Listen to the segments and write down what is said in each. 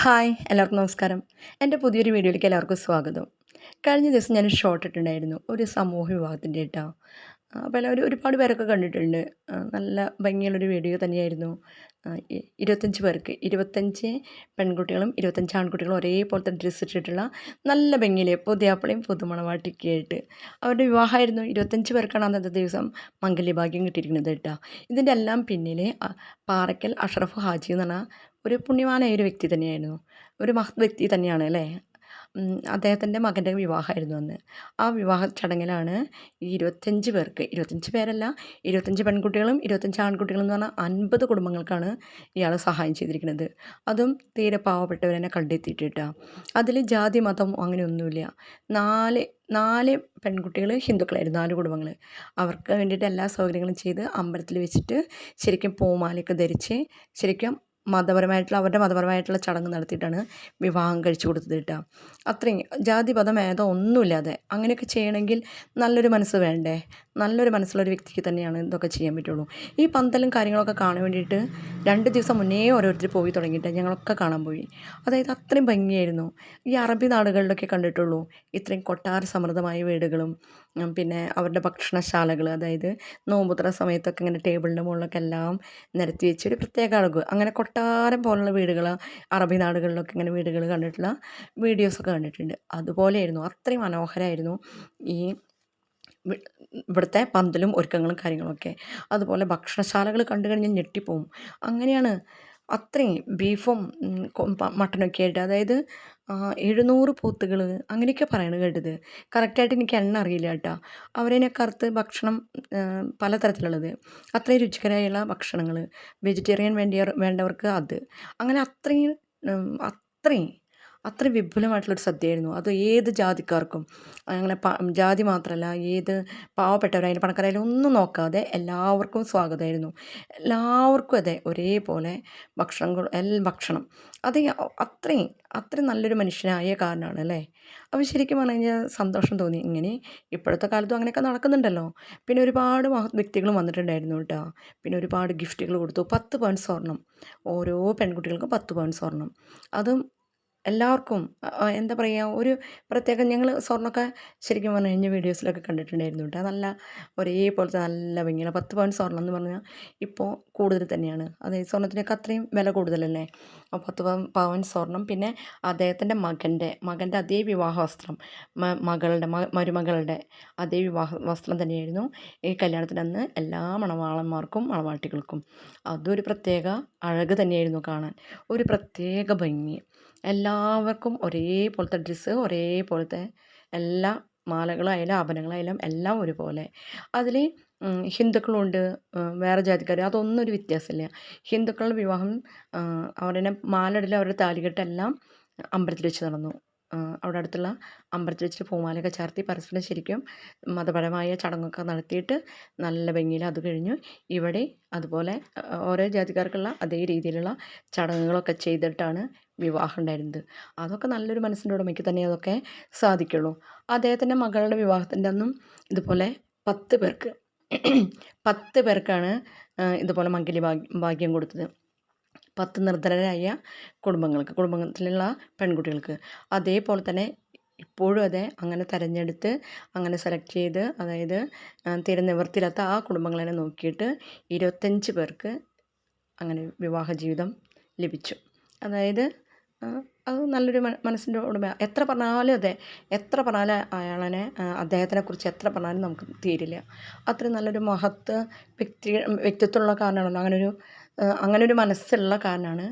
Hi എല്ലാവർക്കും നമസ്കാരം. എന്റെ പുതിയൊരു വീഡിയോയിലേക്ക് എല്ലാവർക്കും സ്വാഗതം. കഴിഞ്ഞ ദിവസം ഞാൻ ഷോർട്ട് ഇട്ടിട്ടുണ്ടായിരുന്നു ഒരു സമൂഹ വിഭാഗത്തിന്റെ കേട്ടോ അപ്പോൾ എല്ലാവരും ഒരുപാട് പേരൊക്കെ കണ്ടിട്ടുണ്ട്. നല്ല ഭംഗിയുള്ളൊരു വീഡിയോ തന്നെയായിരുന്നു. ഇരുപത്തഞ്ച് പേർക്ക് ഇരുപത്തഞ്ച് പെൺകുട്ടികളും ഇരുപത്തഞ്ച് ആൺകുട്ടികളും ഒരേപോലത്തെ ഡ്രസ്സ് ഇട്ടിട്ടുള്ള നല്ല ഭംഗിയിലെ പുതിയാപ്പിളയും പുതുമണവാട്ടിയൊക്കെ ആയിട്ട്. അവരുടെ വിവാഹമായിരുന്നു ഇരുപത്തഞ്ച് പേർക്കാണ് അന്നത്തെ ദിവസം മംഗല്യഭാഗ്യം കിട്ടിയിരിക്കുന്നത് കേട്ടോ ഇതിന്റെ എല്ലാം പിന്നിൽ പാറയ്ക്കൽ അഷ്റഫ് ഹാജി എന്ന് പറഞ്ഞ ഒരു പുണ്യവാനായ ഒരു വ്യക്തി തന്നെയായിരുന്നു. ഒരു മഹത് വ്യക്തി തന്നെയാണ് അല്ലേ? അദ്ദേഹത്തിന്റെ മകന്റെ വിവാഹമായിരുന്നു അന്ന്. ആ വിവാഹ ചടങ്ങിലാണ് ഈ ഇരുപത്തഞ്ച് പേർക്ക് ഇരുപത്തഞ്ച് പേരല്ല ഇരുപത്തഞ്ച് പെൺകുട്ടികളും ഇരുപത്തഞ്ച് ആൺകുട്ടികളും എന്ന് പറഞ്ഞാൽ അൻപത് കുടുംബങ്ങൾക്കാണ് ഇയാൾ സഹായം ചെയ്തിരിക്കുന്നത്. അതും തീരെ പാവപ്പെട്ടവരെന്നെ കണ്ടെത്തിയിട്ടിട്ട. അതിൽ ജാതി മതം അങ്ങനെയൊന്നുമില്ല നാല് നാല് പെൺകുട്ടികൾ ഹിന്ദുക്കളായിരുന്നു നാല് കുടുംബങ്ങൾ. അവർക്ക് വേണ്ടിയിട്ട് എല്ലാ സൗകര്യങ്ങളും ചെയ്ത് അമ്പലത്തിൽ വെച്ചിട്ട് ശരിക്കും പൂമാലയൊക്കെ ധരിച്ച് ശരിക്കും മതപരമായിട്ടുള്ള അവരുടെ മതപരമായിട്ടുള്ള ചടങ്ങ് നടത്തിയിട്ടാണ് വിവാഹം കഴിച്ചു കൊടുത്തത് കേട്ടോ. അത്രയും ജാതി മതം ഭേദം ഒന്നുമില്ലാതെ അങ്ങനെയൊക്കെ ചെയ്യണമെങ്കിൽ നല്ലൊരു മനസ്സ് വേണ്ടേ? നല്ലൊരു മനസ്സുള്ള ഒരു വ്യക്തിക്ക് തന്നെയാണ് ഇതൊക്കെ ചെയ്യാൻ പറ്റുള്ളൂ. ഈ പന്തലും കാര്യങ്ങളൊക്കെ കാണാൻ വേണ്ടിയിട്ട് രണ്ട് ദിവസം മുന്നേ ഓരോരുത്തർ പോയി തുടങ്ങിയിട്ട് ഞങ്ങളൊക്കെ കാണാൻ പോയി. അതായത് അത്രയും ഭംഗിയായിരുന്നു. ഈ അറബി നാടുകളിലൊക്കെ കണ്ടിട്ടുള്ളൂ ഇത്രയും കൊട്ടാര സമൃദ്ധമായ വീടുകളും പിന്നെ അവരുടെ ഭക്ഷണശാലകൾ അതായത് നോമ്പുത്ര സമയത്തൊക്കെ ഇങ്ങനെ ടേബിളിന്റെ മുകളിലൊക്കെ എല്ലാം നിരത്തി വെച്ച് ഒരു പ്രത്യേക അളവ് അങ്ങനെ കൊട്ടാരം പോലുള്ള വീടുകൾ അറബി നാടുകളിലൊക്കെ ഇങ്ങനെ വീടുകൾ കണ്ടിട്ടുള്ള വീഡിയോസൊക്കെ കണ്ടിട്ടുണ്ട്. അതുപോലെയായിരുന്നു. അത്രയും മനോഹരമായിരുന്നു ഈ ഇവിടുത്തെ പന്തലും ഒരുക്കങ്ങളും കാര്യങ്ങളൊക്കെ അതുപോലെ ഭക്ഷണശാലകൾ കണ്ടു കഴിഞ്ഞാൽ ഞെട്ടിപ്പോവും. അങ്ങനെയാണ് അത്രയും ബീഫും മട്ടനൊക്കെ ആയിട്ട്. അതായത് എഴുന്നൂറ് പോത്തുകൾ അങ്ങനെയൊക്കെ പറയണ കേട്ടത്. കറക്റ്റായിട്ട് എനിക്ക് എണ്ണ അറിയില്ല കേട്ടോ. അവരതിനെ കറുത്ത് ഭക്ഷണം പലതരത്തിലുള്ളത്. അത്രയും രുചികരമായുള്ള ഭക്ഷണങ്ങൾ വെജിറ്റേറിയൻ വേണ്ടിയ വേണ്ടവർക്ക് അത്. അങ്ങനെ അത്രയും അത്രയും അത്രയും വിപുലമായിട്ടുള്ളൊരു സദ്യയായിരുന്നു. അത് ഏത് ജാതിക്കാർക്കും അങ്ങനെ ജാതി മാത്രമല്ല ഏത് പാവപ്പെട്ടവരായാലും പണക്കാരായാലും ഒന്നും നോക്കാതെ എല്ലാവർക്കും സ്വാഗതമായിരുന്നു എല്ലാവർക്കും അതെ ഒരേപോലെ ഭക്ഷണം എല്ലാ ഭക്ഷണം. അത് അത്രയും അത്രയും നല്ലൊരു മനുഷ്യനായ കാരണമാണ് അല്ലേ? അപ്പോൾ ശരിക്കും പറഞ്ഞു കഴിഞ്ഞാൽ സന്തോഷം തോന്നി. ഇങ്ങനെ ഇപ്പോഴത്തെ കാലത്തും അങ്ങനെയൊക്കെ നടക്കുന്നുണ്ടല്ലോ. പിന്നെ ഒരുപാട് മഹത് വ്യക്തികളും വന്നിട്ടുണ്ടായിരുന്നു കേട്ടോ. പിന്നെ ഒരുപാട് ഗിഫ്റ്റുകൾ കൊടുത്തു. പത്ത് പവൻ സ്വർണം. ഓരോ പെൺകുട്ടികൾക്കും പത്ത് പവൻ സ്വർണം. അതും എല്ലാവർക്കും എന്താ പറയുക ഒരു പ്രത്യേകം ഞങ്ങൾ സ്വർണമൊക്കെ ശരിക്കും പറഞ്ഞു കഴിഞ്ഞാൽ വീഡിയോസിലൊക്കെ കണ്ടിട്ടുണ്ടായിരുന്നു കേട്ടോ. നല്ല ഒരേപോലത്തെ നല്ല ഭംഗിയാണ് പത്ത് പവൻ സ്വർണം എന്ന് പറഞ്ഞാൽ ഇപ്പോൾ കൂടുതൽ തന്നെയാണ്. അതായത് സ്വർണത്തിനൊക്കെ അത്രയും വില കൂടുതലല്ലേ? അപ്പോൾ പത്ത് പവൻ പവൻ സ്വർണം പിന്നെ അദ്ദേഹത്തിന്റെ മകന്റെ മകന്റെ അതേ വിവാഹ വസ്ത്രം മകളുടെ മരുമകളുടെ അതേ വിവാഹ വസ്ത്രം തന്നെയായിരുന്നു ഈ കല്യാണത്തിന് അന്ന് എല്ലാ മണവാളന്മാർക്കും മണവാട്ടികൾക്കും. അതൊരു പ്രത്യേക അഴക് തന്നെയായിരുന്നു കാണാൻ. ഒരു പ്രത്യേക ഭംഗി. എല്ലാവർക്കും ഒരേപോലത്തെ ഡ്രസ്സ് ഒരേപോലത്തെ എല്ലാ മാലകളായാലും ആഭരണങ്ങളായാലും എല്ലാം ഒരുപോലെ. അതിൽ ഹിന്ദുക്കളുണ്ട് വേറെ ജാതിക്കാർ അതൊന്നും ഒരു വ്യത്യാസമില്ല. ഹിന്ദുക്കളുടെ വിവാഹം അവരുടെ മാലയിടൽ അവരുടെ താലികെട്ടെല്ലാം അമ്പലത്തിൽ വെച്ച് നടന്നു. അവിടെ അടുത്തുള്ള അമ്പലത്തിൽ വെച്ചിട്ട് പൂമാലയൊക്കെ ചേർത്തി പരസ്പരം ശരിക്കും മതപരമായ ചടങ്ങൊക്കെ നടത്തിയിട്ട് നല്ല ഭംഗിയിൽ അത് കഴിഞ്ഞു. ഇവിടെ അതുപോലെ ഓരോ ജാതിക്കാർക്കുള്ള അതേ രീതിയിലുള്ള ചടങ്ങുകളൊക്കെ ചെയ്തിട്ടാണ് വിവാഹം ഉണ്ടായിരുന്നത്. അതൊക്കെ നല്ലൊരു മനസ്സിന്റെ ഉടമയ്ക്ക് തന്നെ അതൊക്കെ സാധിക്കുള്ളൂ. അദ്ദേഹത്തിന്റെ മകളുടെ വിവാഹത്തിന്റെ അന്നും ഇതുപോലെ പത്ത് പേർക്ക് പത്ത് പേർക്കാണ് ഇതുപോലെ ഭാഗ്യം ഭാഗ്യം കൊടുത്തത്. പത്ത് നിർധനരായ കുടുംബങ്ങൾക്ക് കുടുംബത്തിലുള്ള പെൺകുട്ടികൾക്ക്. അതേപോലെ തന്നെ ഇപ്പോഴും അതെ അങ്ങനെ തിരഞ്ഞെടുത്ത് അങ്ങനെ സെലക്ട് ചെയ്ത് അതായത് തീരെ നിവർത്തിയില്ലാത്ത ആ കുടുംബങ്ങളെ നോക്കിയിട്ട് ഇരുപത്തഞ്ച് പേർക്ക് അങ്ങനെ വിവാഹ ജീവിതം ലഭിച്ചു. അതായത് അത് നല്ലൊരു മന- മനസ്സിന്റെ ഉടമ എത്ര പറഞ്ഞാലും അതെ എത്ര പറഞ്ഞാലും അയാളെ അദ്ദേഹത്തിനെ കുറിച്ച് എത്ര പറഞ്ഞാലും നമുക്ക് തീരില്ല. അത്രയും നല്ലൊരു മഹത്ത് വ്യക്തി വ്യക്തിത്വമുള്ള കാരണമാണല്ലോ അങ്ങനൊരു ആ, ഒരു മനസ്സുള്ള കാരണമാണ്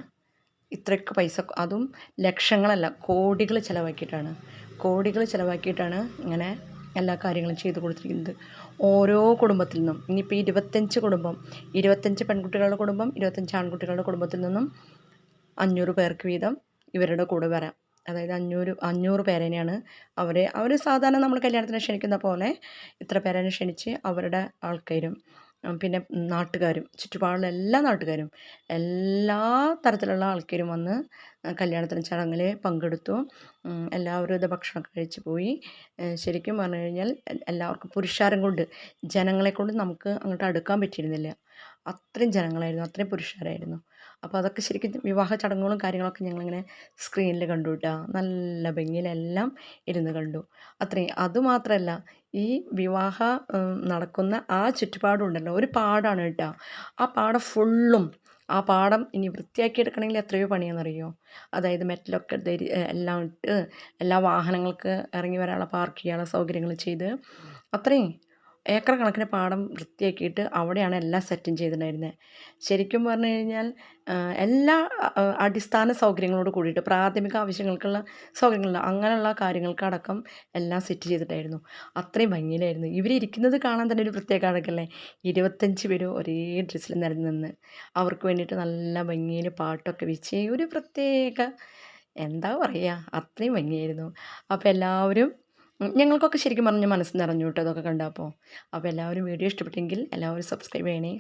ഇത്രയ്ക്ക് പൈസ അതും ലക്ഷങ്ങളല്ല കോടികൾ ചിലവാക്കിയിട്ടാണ്. കോടികൾ ചിലവാക്കിയിട്ടാണ് ഇങ്ങനെ എല്ലാ കാര്യങ്ങളും ചെയ്തു കൊടുത്തിരിക്കുന്നത്. ഓരോ കുടുംബത്തിൽ നിന്നും ഇനിയിപ്പോൾ ഇരുപത്തഞ്ച് കുടുംബം ഇരുപത്തഞ്ച് പെൺകുട്ടികളുടെ കുടുംബം ഇരുപത്തഞ്ച് ആൺകുട്ടികളുടെ കുടുംബത്തിൽ നിന്നും അഞ്ഞൂറ് പേർക്ക് വീതം ഇവരുടെ കൂടെ വരാം. അതായത് അഞ്ഞൂറ് അഞ്ഞൂറ് പേരേനെയാണ് അവരെ അവർ സാധാരണ നമ്മൾ കല്യാണത്തിന് ക്ഷണിക്കുന്ന പോലെ ഇത്ര പേരെ ക്ഷണിച്ച് അവരുടെ ആൾക്കാരും പിന്നെ നാട്ടുകാരും ചുറ്റുപാടുള്ള എല്ലാ നാട്ടുകാരും എല്ലാ തരത്തിലുള്ള ആൾക്കാരും വന്ന് കല്യാണത്തിന് ചടങ്ങിൽ പങ്കെടുത്തു. എല്ലാവരും ഇത് ഭക്ഷണം കഴിച്ചു പോയി. ശരിക്കും പറഞ്ഞു കഴിഞ്ഞാൽ എല്ലാവർക്കും പുരുഷാരം കൊണ്ട് ജനങ്ങളെ കൊണ്ട് നമുക്ക് അങ്ങോട്ട് അടുക്കാൻ പറ്റിയിരുന്നില്ല. അത്രയും ജനങ്ങളായിരുന്നു അത്രയും പുരുഷാരായിരുന്നു. അപ്പോൾ അതൊക്കെ ശരിക്കും വിവാഹ ചടങ്ങുകളും കാര്യങ്ങളൊക്കെ ഞങ്ങളിങ്ങനെ സ്ക്രീനിൽ കണ്ടു കേട്ടോ നല്ല ഭംഗിയിലെല്ലാം ഇരുന്ന് കണ്ടു. അത്രയും. അതുമാത്രമല്ല ഈ വിവാഹ നടക്കുന്ന ആ ചുറ്റുപാടുണ്ടല്ലോ ഒരു പാടാണ് കേട്ടോ ആ പാടം ഫുള്ളും ആ പാടം ഇനി വൃത്തിയാക്കി എടുക്കണമെങ്കിൽ എത്രയോ പണിയാണെന്നറിയോ? അതായത് മെറ്റലൊക്കെ ധരി എല്ലാം ഇട്ട് എല്ലാ വാഹനങ്ങൾക്ക് ഇറങ്ങി വരാനുള്ള പാർക്ക് ചെയ്യാനുള്ള സൗകര്യങ്ങൾ ചെയ്ത് അത്രയും. ഏക്കർ കണക്കിന് പാടം വൃത്തിയാക്കിയിട്ട് അവിടെയാണ് എല്ലാം സെറ്റും ചെയ്തിട്ടുണ്ടായിരുന്നത് ശരിക്കും പറഞ്ഞു കഴിഞ്ഞാൽ എല്ലാ അടിസ്ഥാന സൗകര്യങ്ങളോട് കൂടിയിട്ട് പ്രാഥമിക ആവശ്യങ്ങൾക്കുള്ള സൗകര്യങ്ങൾ അങ്ങനെയുള്ള കാര്യങ്ങൾക്കടക്കം എല്ലാം സെറ്റ് ചെയ്തിട്ടായിരുന്നു അത്രയും ഭംഗിയിലായിരുന്നു. ഇവരിരിക്കുന്നത് കാണാൻ തന്നെ ഒരു പ്രത്യേക അടക്കല്ലേ ഇരുപത്തഞ്ച് പേര് ഒരേ ഡ്രസ്സിൽ നിരന്ന് നിന്ന് അവർക്ക് വേണ്ടിയിട്ട് നല്ല ഭംഗിയിൽ പാട്ടൊക്കെ വെച്ച് ഒരു പ്രത്യേക എന്താ പറയുക അത്രയും ഭംഗിയായിരുന്നു. അപ്പോൾ എല്ലാവരും ഞങ്ങൾക്കൊക്കെ ശരിക്കും പറഞ്ഞാൽ മനസ്സ് നിറഞ്ഞു കേട്ടോ അതൊക്കെ കണ്ടപ്പോൾ അപ്പോൾ എല്ലാവരും വീഡിയോ ഇഷ്ടപ്പെട്ടെങ്കിൽ എല്ലാവരും സബ്സ്ക്രൈബ് ചെയ്യണേ.